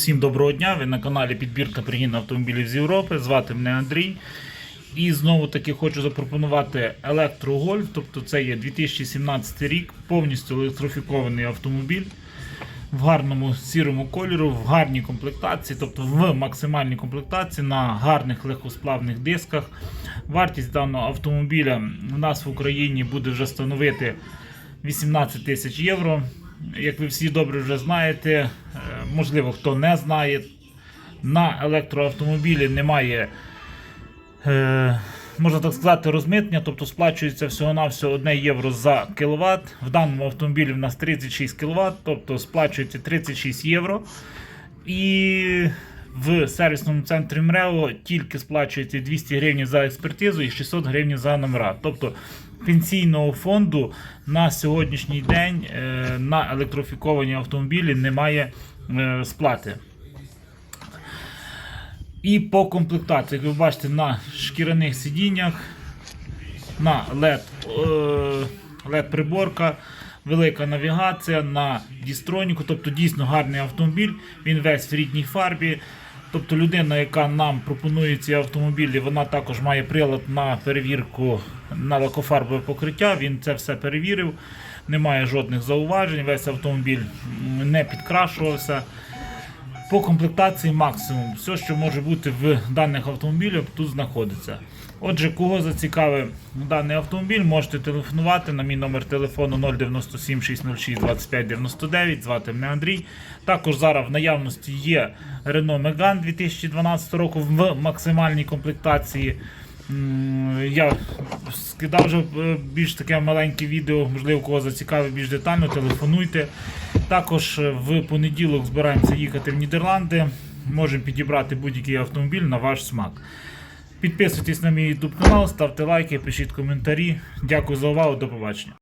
Всім доброго дня! Ви на каналі Підбірка пригін автомобілів з Європи. Звати мене Андрій. І знову таки хочу запропонувати електрогольф. Тобто це є 2017 рік, повністю електрифікований автомобіль в гарному сірому кольору, в гарній комплектації, тобто в максимальній комплектації на гарних легкосплавних дисках. Вартість даного автомобіля у нас в Україні буде вже становити 18 тисяч євро. Як ви всі добре вже знаєте, можливо, хто не знає, на електроавтомобілі немає, е, можна так сказати, розмитнення, тобто сплачується всього-навсього 1 євро за кіловат. В даному автомобілі в нас 36 кВт, тобто сплачується 36 євро. І в сервісному центрі МРЕО тільки сплачується 200 гривень за експертизу і 600 гривень за номера. Тобто пенсійного фонду на сьогоднішній день е, на електрифіковані автомобілі немає е, сплати. І по комплектації, як ви бачите, на шкіряних сидіннях, на LED, е, LED приборка, велика навігація на дістроніку, тобто дійсно гарний автомобіль, він весь в рідній фарбі. Тобто людина, яка нам пропонує ці автомобілі, вона також має прилад на перевірку на лакофарбове покриття. Він це все перевірив, немає жодних зауважень. Весь автомобіль не підкрашувався. По комплектації максимум. Все, що може бути в даних автомобілях, тут знаходиться. Отже, кого зацікавив даний автомобіль, можете телефонувати на мій номер телефону 097 606 25 99. Звати мене Андрій. Також зараз в наявності є Renault Megane 2012 року в максимальній комплектації. Я скидав вже е, більш таке маленьке відео, можливо, кого зацікавить більш детально, телефонуйте. Також е, в понеділок збираємося їхати в Нідерланди. Можемо підібрати будь-який автомобіль на ваш смак. Підписуйтесь на мій YouTube канал, ставте лайки, пишіть коментарі. Дякую за увагу, до побачення.